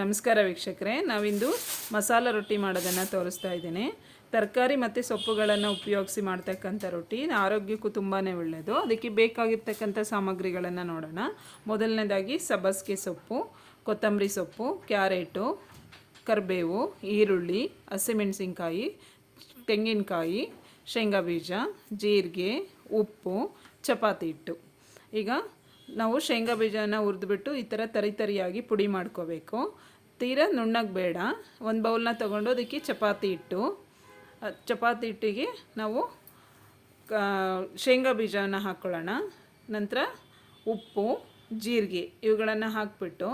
ನಮಸ್ಕಾರ ವೀಕ್ಷಕರೇ, ನಾವಿಂದು ಮಸಾಲ ರೊಟ್ಟಿ ಮಾಡೋದನ್ನು ತೋರಿಸ್ತಾ ಇದ್ದೀನಿ. ತರಕಾರಿ ಮತ್ತು ಸೊಪ್ಪುಗಳನ್ನು ಉಪಯೋಗಿಸಿ ಮಾಡ್ತಕ್ಕಂಥ ರೊಟ್ಟಿ ಆರೋಗ್ಯಕ್ಕೂ ತುಂಬಾ ಒಳ್ಳೆಯದು ಅದಕ್ಕೆ ಬೇಕಾಗಿರ್ತಕ್ಕಂಥ ಸಾಮಗ್ರಿಗಳನ್ನು ನೋಡೋಣ. ಮೊದಲನೇದಾಗಿ ಸಬ್ಬಸಿಗೆ ಸೊಪ್ಪು, ಕೊತ್ತಂಬರಿ ಸೊಪ್ಪು, ಕ್ಯಾರೆಟು, ಕರಿಬೇವು, ಈರುಳ್ಳಿ, ಹಸಿಮೆಣಸಿನ್ಕಾಯಿ, ತೆಂಗಿನಕಾಯಿ, ಶೇಂಗಾ ಬೀಜ, ಜೀರಿಗೆ, ಉಪ್ಪು, ಚಪಾತಿ ಹಿಟ್ಟು. ಈಗ ನಾವು ಶೇಂಗಾ ಬೀಜನ ಹುರಿದ್ಬಿಟ್ಟು ಈ ಥರ ತರಿ ತರಿಯಾಗಿ ಪುಡಿ ಮಾಡ್ಕೋಬೇಕು. ತೀರಾ ನುಣ್ಣಗೆ ಬೇಡ. ಒಂದು ಬೌಲ್ನ ತೊಗೊಂಡು ಅದಕ್ಕೆ ಚಪಾತಿ ಹಿಟ್ಟು ಚಪಾತಿ ಹಿಟ್ಟಿಗೆ ನಾವು ಶೇಂಗಾ ಬೀಜನ ಹಾಕ್ಕೊಳ್ಳೋಣ ನಂತರ ಉಪ್ಪು, ಜೀರಿಗೆ ಇವುಗಳನ್ನು ಹಾಕಿಬಿಟ್ಟು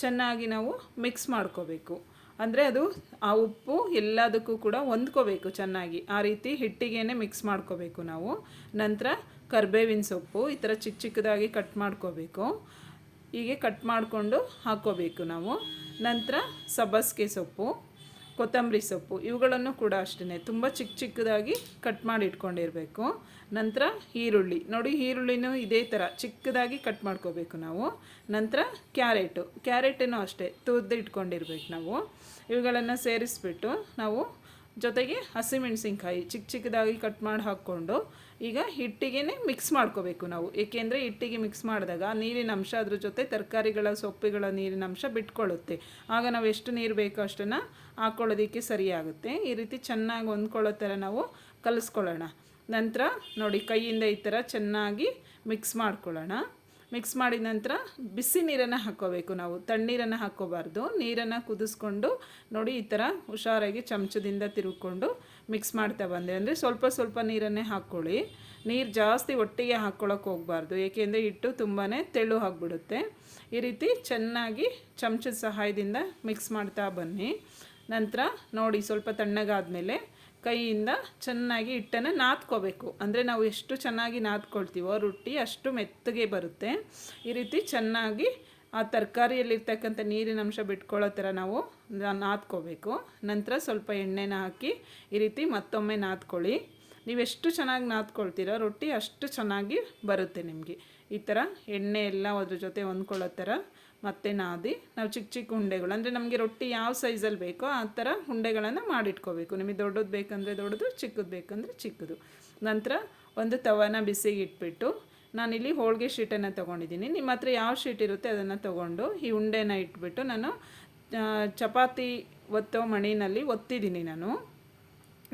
ಚೆನ್ನಾಗಿ ನಾವು ಮಿಕ್ಸ್ ಮಾಡ್ಕೋಬೇಕು. ಅಂದರೆ ಅದು ಆ ಉಪ್ಪು ಎಲ್ಲದಕ್ಕೂ ಕೂಡ ಹೊಂದ್ಕೋಬೇಕು ಚೆನ್ನಾಗಿ. ಆ ರೀತಿ ಹಿಟ್ಟಿಗೆ ಮಿಕ್ಸ್ ಮಾಡ್ಕೋಬೇಕು ನಾವು. ನಂತರ ಕರ್ಬೇವಿನ ಸೊಪ್ಪು ಈ ಥರ ಚಿಕ್ಕ ಚಿಕ್ಕದಾಗಿ ಕಟ್ ಮಾಡ್ಕೋಬೇಕು. ಹೀಗೆ ಕಟ್ ಮಾಡಿಕೊಂಡು ಹಾಕ್ಕೋಬೇಕು ನಾವು. ನಂತರ ಸಬ್ಬಸ್ಗೆ ಸೊಪ್ಪು, ಕೊತ್ತಂಬರಿ ಸೊಪ್ಪು ಇವುಗಳನ್ನು ಕೂಡ ಅಷ್ಟೇ ತುಂಬ ಚಿಕ್ಕ ಚಿಕ್ಕದಾಗಿ ಕಟ್ ಮಾಡಿ ಇಟ್ಕೊಂಡಿರಬೇಕು. ನಂತರ ಈರುಳ್ಳಿ. ನೋಡಿ ಈರುಳ್ಳಿನೂ ಇದೇ ಥರ ಚಿಕ್ಕದಾಗಿ ಕಟ್ ಮಾಡ್ಕೋಬೇಕು ನಾವು. ನಂತರ ಕ್ಯಾರೆಟು. ಕ್ಯಾರೆಟನ್ನು ಅಷ್ಟೇ ತುರ್ದು ಇಟ್ಕೊಂಡಿರ್ಬೇಕು ನಾವು. ಇವುಗಳನ್ನು ಸೇರಿಸ್ಬಿಟ್ಟು ನಾವು ಜೊತೆಗೆ ಹಸಿಮೆಣಸಿನ್ಕಾಯಿ ಚಿಕ್ಕ ಚಿಕ್ಕದಾಗಿ ಕಟ್ ಮಾಡಿ ಹಾಕ್ಕೊಂಡು ಈಗ ಹಿಟ್ಟಿಗೆ ಮಿಕ್ಸ್ ಮಾಡ್ಕೋಬೇಕು ನಾವು. ಏಕೆಂದರೆ ಹಿಟ್ಟಿಗೆ ಮಿಕ್ಸ್ ಮಾಡಿದಾಗ ನೀರಿನ ಅಂಶ ಅದ್ರ ಜೊತೆ ತರಕಾರಿಗಳ, ಸೊಪ್ಪುಗಳ ನೀರಿನ ಅಂಶ ಬಿಟ್ಕೊಳ್ಳುತ್ತೆ. ಆಗ ನಾವು ಎಷ್ಟು ನೀರು ಬೇಕೋ ಅಷ್ಟನ್ನು ಹಾಕ್ಕೊಳ್ಳೋದಕ್ಕೆ ಸರಿಯಾಗುತ್ತೆ. ಈ ರೀತಿ ಚೆನ್ನಾಗಿ ಹೊಂದ್ಕೊಳ್ಳೋ ಥರ ನಾವು ಕಲಿಸ್ಕೊಳ್ಳೋಣ. ನಂತರ ನೋಡಿ ಕೈಯಿಂದ ಈ ಥರ ಚೆನ್ನಾಗಿ ಮಿಕ್ಸ್ ಮಾಡ್ಕೊಳ್ಳೋಣ. ಮಿಕ್ಸ್ ಮಾಡಿದ ನಂತರ ಬಿಸಿ ನೀರನ್ನು ಹಾಕ್ಕೋಬೇಕು ನಾವು. ತಣ್ಣೀರನ್ನು ಹಾಕ್ಕೋಬಾರ್ದು ನೀರನ್ನು ಕುದಿಸ್ಕೊಂಡು ನೋಡಿ ಈ ಥರ ಹುಷಾರಾಗಿ ಚಮಚದಿಂದ ತಿರುಗ್ಕೊಂಡು ಮಿಕ್ಸ್ ಮಾಡ್ತಾ ಬಂದೆ. ಅಂದರೆ ಸ್ವಲ್ಪ ಸ್ವಲ್ಪ ನೀರನ್ನೇ ಹಾಕ್ಕೊಳ್ಳಿ ನೀರು ಜಾಸ್ತಿ ಒಟ್ಟಿಗೆ ಹಾಕ್ಕೊಳ್ಳೋಕೆ ಹೋಗಬಾರ್ದು. ಏಕೆಂದರೆ ಹಿಟ್ಟು ತುಂಬಾ ತೆಳು ಆಗಿಬಿಡುತ್ತೆ. ಈ ರೀತಿ ಚೆನ್ನಾಗಿ ಚಮಚದ ಸಹಾಯದಿಂದ ಮಿಕ್ಸ್ ಮಾಡ್ತಾ ಬನ್ನಿ. ನಂತರ ನೋಡಿ ಸ್ವಲ್ಪ ತಣ್ಣಗಾದಮೇಲೆ ಕೈಯಿಂದ ಚೆನ್ನಾಗಿ ಹಿಟ್ಟನ್ನು ನಾದ್ಕೋಬೇಕು. ಅಂದರೆ ನಾವು ಎಷ್ಟು ಚೆನ್ನಾಗಿ ನಾದ್ಕೊಳ್ತೀವೋ ರೊಟ್ಟಿ ಅಷ್ಟು ಮೆತ್ತಗೆ ಬರುತ್ತೆ. ಈ ರೀತಿ ಚೆನ್ನಾಗಿ ಆ ತರಕಾರಿಯಲ್ಲಿರ್ತಕ್ಕಂಥ ನೀರಿನ ಅಂಶ ಬಿಟ್ಕೊಳ್ಳೋ ಥರ ನಾವು ನಾದ್ಕೋಬೇಕು. ನಂತರ ಸ್ವಲ್ಪ ಎಣ್ಣೆನ ಹಾಕಿ ಈ ರೀತಿ ಮತ್ತೊಮ್ಮೆ ನಾದ್ಕೊಳ್ಳಿ. ನೀವೆಷ್ಟು ಚೆನ್ನಾಗಿ ನಾದ್ಕೊಳ್ತೀರೋ ರೊಟ್ಟಿ ಅಷ್ಟು ಚೆನ್ನಾಗಿ ಬರುತ್ತೆ ನಿಮಗೆ. ಈ ಥರ ಎಣ್ಣೆ ಎಲ್ಲ ಅದ್ರ ಜೊತೆ ಹೊಂದ್ಕೊಳ್ಳೋ ಥರ ಮತ್ತೆ ನಾದಿ. ನಾವು ಚಿಕ್ಕ ಚಿಕ್ಕ ಉಂಡೆಗಳು, ಅಂದರೆ ನಮಗೆ ರೊಟ್ಟಿ ಯಾವ ಸೈಜಲ್ಲಿ ಬೇಕೋ ಆ ಥರ ಉಂಡೆಗಳನ್ನು ಮಾಡಿಟ್ಕೋಬೇಕು. ನಿಮಗೆ ದೊಡ್ಡದು ಬೇಕಂದರೆ ದೊಡ್ಡದು, ಚಿಕ್ಕದು ಬೇಕಂದರೆ ಚಿಕ್ಕದು. ನಂತರ ಒಂದು ತವನ ಬಿಸಿಗೆ ಇಟ್ಬಿಟ್ಟು ನಾನಿಲ್ಲಿ ಹೋಳಿಗೆ ಶೀಟನ್ನು ತೊಗೊಂಡಿದ್ದೀನಿ. ನಿಮ್ಮ ಹತ್ರ ಯಾವ ಶೀಟ್ ಇರುತ್ತೆ ಅದನ್ನು ತೊಗೊಂಡು ಈ ಉಂಡೆನ ಇಟ್ಬಿಟ್ಟು ನಾನು ಚಪಾತಿ ಒತ್ತೋ ಮಣಿನಲ್ಲಿ ಒತ್ತಿದ್ದೀನಿ ನಾನು.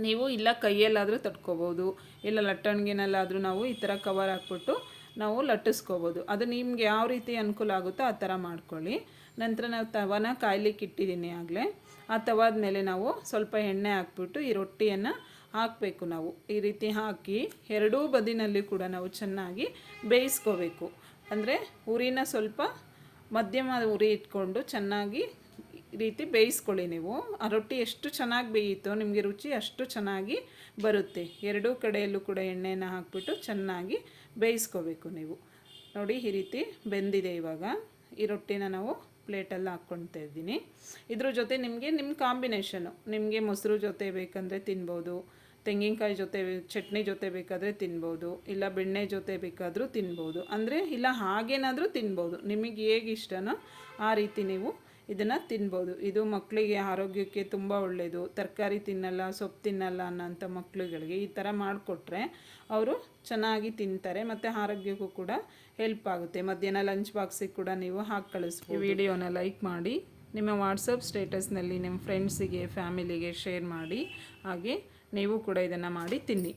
ನೀವು ಇಲ್ಲ ಕೈಯಲ್ಲಾದರೂ ತಟ್ಕೋಬೋದು, ಇಲ್ಲ ಲಟ್ಟಣಿಗೆನಲ್ಲಾದರೂ ನಾವು ಈ ಥರ ಕವರ್ ಹಾಕ್ಬಿಟ್ಟು ನಾವು ಲಟ್ಟಿಸ್ಕೋಬೋದು. ಅದು ನಿಮ್ಗೆ ಯಾವ ರೀತಿ ಅನುಕೂಲ ಆಗುತ್ತೋ ಆ ಥರ ಮಾಡ್ಕೊಳ್ಳಿ. ನಂತರ ನಾವು ತವನ ಕಾಯ್ಲಿಕ್ಕೆ ಇಟ್ಟಿದ್ದೀನಿ ಆಗಲೇ. ಆ ತವಾದ ಮೇಲೆ ನಾವು ಸ್ವಲ್ಪ ಎಣ್ಣೆ ಹಾಕ್ಬಿಟ್ಟು ಈ ರೊಟ್ಟಿಯನ್ನು ಹಾಕಬೇಕು ನಾವು. ಈ ರೀತಿ ಹಾಕಿ ಎರಡೂ ಬದಿನಲ್ಲಿ ಕೂಡ ನಾವು ಚೆನ್ನಾಗಿ ಬೇಯಿಸ್ಕೋಬೇಕು. ಅಂದರೆ ಉರಿನ ಸ್ವಲ್ಪ ಮಧ್ಯಮ ಉರಿ ಇಟ್ಕೊಂಡು ಚೆನ್ನಾಗಿ ರೀತಿ ಬೇಯಿಸ್ಕೊಳ್ಳಿ ನೀವು. ಆ ರೊಟ್ಟಿ ಎಷ್ಟು ಚೆನ್ನಾಗಿ ಬೇಯಿತೋ, ನಿಮಗೆ ರುಚಿ ಅಷ್ಟು ಚೆನ್ನಾಗಿ ಬರುತ್ತೆ. ಎರಡೂ ಕಡೆಯಲ್ಲೂ ಕೂಡ ಎಣ್ಣೆನ ಹಾಕ್ಬಿಟ್ಟು ಚೆನ್ನಾಗಿ ಬೇಯಿಸ್ಕೋಬೇಕು ನೀವು. ನೋಡಿ ಈ ರೀತಿ ಬೆಂದಿದೆ ಇವಾಗ. ಈ ರೊಟ್ಟಿನ ನಾವು ಪ್ಲೇಟಲ್ಲಿ ಹಾಕ್ಕೊಳ್ತಾ ಇದ್ದೀನಿ. ಇದ್ರ ಜೊತೆ ನಿಮಗೆ ನಿಮ್ಮ ಕಾಂಬಿನೇಷನು. ನಿಮಗೆ ಮೊಸರು ಜೊತೆ ಬೇಕಂದರೆ ತಿನ್ಬೋದು. ತೆಂಗಿನಕಾಯಿ ಜೊತೆ, ಚಟ್ನಿ ಜೊತೆ ಬೇಕಾದರೆ ತಿನ್ಬೋದು. ಇಲ್ಲ ಬೆಣ್ಣೆ ಜೊತೆ ಬೇಕಾದರೂ ತಿನ್ಬೋದು. ಅಂದರೆ ಇಲ್ಲ ಹಾಗೇನಾದರೂ ತಿನ್ಬೋದು. ನಿಮಗೆ ಹೇಗೆ ಇಷ್ಟನೋ ಆ ರೀತಿ ನೀವು ಇದನ್ನು ತಿನ್ಬೋದು. ಇದು ಮಕ್ಕಳಿಗೆ ಆರೋಗ್ಯಕ್ಕೆ ತುಂಬ ಒಳ್ಳೆಯದು ತರಕಾರಿ ತಿನ್ನಲ್ಲ, ಸೊಪ್ಪು ತಿನ್ನಲ್ಲ ಅನ್ನೋಂಥ ಮಕ್ಕಳುಗಳಿಗೆ ಈ ಥರ ಮಾಡಿಕೊಟ್ರೆ ಅವರು ಚೆನ್ನಾಗಿ ತಿಂತಾರೆ ಮತ್ತು ಆರೋಗ್ಯಕ್ಕೂ ಕೂಡ ಹೆಲ್ಪ್ ಆಗುತ್ತೆ. ಮಧ್ಯಾಹ್ನ ಲಂಚ್ ಬಾಕ್ಸಿಗೆ ಕೂಡ ನೀವು ಹಾಕಿ ಕಳಿಸ್ಬೋದು. ವಿಡಿಯೋನ ಲೈಕ್ ಮಾಡಿ, ನಿಮ್ಮ ವಾಟ್ಸಪ್ ಸ್ಟೇಟಸ್ನಲ್ಲಿ ನಿಮ್ಮ ಫ್ರೆಂಡ್ಸಿಗೆ ಫ್ಯಾಮಿಲಿಗೆ ಶೇರ್ ಮಾಡಿ, ಹಾಗೆ ನೀವು ಕೂಡ ಇದನ್ನು ಮಾಡಿ ತಿನ್ನಿ.